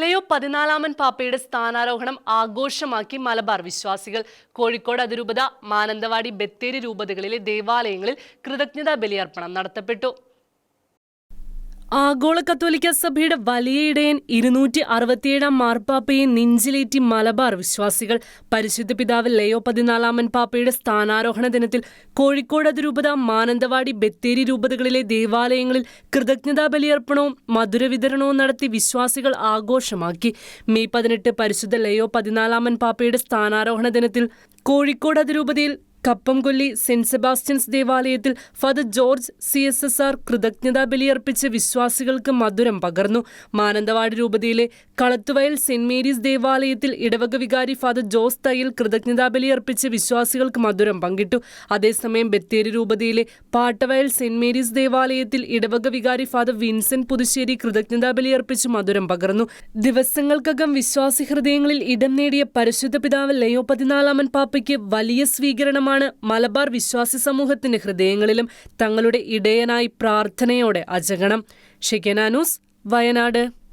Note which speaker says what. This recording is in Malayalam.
Speaker 1: ലയോ പതിനാലാമൻ പാപ്പയുടെ സ്ഥാനാരോഹണം ആഘോഷമാക്കി മലബാർ വിശ്വാസികൾ. കോഴിക്കോട് അതിരൂപത മാനന്തവാടി ബത്തേരി രൂപതകളിലെ ദേവാലയങ്ങളിൽ കൃതജ്ഞതാ ബലിയർപ്പണം നടത്തപ്പെട്ടു. ആഗോള കത്തോലിക്ക സഭയുടെ വലിയ ഇടയൻ ഇരുന്നൂറ്റി അറുപത്തിയേഴാം മാർപ്പാപ്പയെ നെഞ്ചിലേറ്റി മലബാർ വിശ്വാസികൾ. പരിശുദ്ധ പിതാവ് ലയോ പതിനാലാമൻ പാപ്പയുടെ സ്ഥാനാരോഹണ ദിനത്തിൽ കോഴിക്കോട് അതിരൂപത മാനന്തവാടി ബത്തേരി രൂപതകളിലെ ദേവാലയങ്ങളിൽ കൃതജ്ഞതാ ബലിയർപ്പണവും മധുരവിതരണവും നടത്തി വിശ്വാസികൾ ആഘോഷമാക്കി. മെയ് പതിനെട്ട് പരിശുദ്ധ ലയോ പതിനാലാമൻ പാപ്പയുടെ സ്ഥാനാരോഹണ ദിനത്തിൽ കോഴിക്കോട് അതിരൂപതയിൽ കപ്പംകൊല്ലി സെന്റ് സെബാസ്റ്റ്യൻസ് ദേവാലയത്തിൽ father George C S S R കൃതജ്ഞതാ ബലിയർപ്പിച്ച് വിശ്വാസികൾക്ക് മധുരം പകർന്നു. മാനന്തവാടി രൂപതയിലെ കളത്തുവയൽ സെന്റ് മേരീസ് ദേവാലയത്തിൽ ഇടവക വികാരി ഫാദർ ജോസ് തയ്യൽ കൃതജ്ഞതാ ബലിയർപ്പിച്ച് വിശ്വാസികൾക്ക് മധുരം പങ്കിട്ടു. അതേസമയം ബത്തേരി രൂപതയിലെ പാട്ടവയൽ സെന്റ് മേരീസ് ദേവാലയത്തിൽ ഇടവക വികാരി ഫാദർ വിൻസെന്റ് പുതുശ്ശേരി കൃതജ്ഞതാ ബലിയർപ്പിച്ച് മധുരം പകർന്നു. ദിവസങ്ങൾക്കകം വിശ്വാസി ഹൃദയങ്ങളിൽ ഇടം നേടിയ പരിശുദ്ധ പിതാവ് ലയോ പതിനാലാമൻ പാപ്പയ്ക്ക് വലിയ സ്വീകരണമാണ് മലബാർ വിശ്വാസി സമൂഹത്തിന്റെ ഹൃദയങ്ങളിലും തങ്ങളുടെ ഇടയനായി പ്രാർത്ഥനയോടെ അജഗണം. ഷിക്കനാനൂസ് വയനാട്.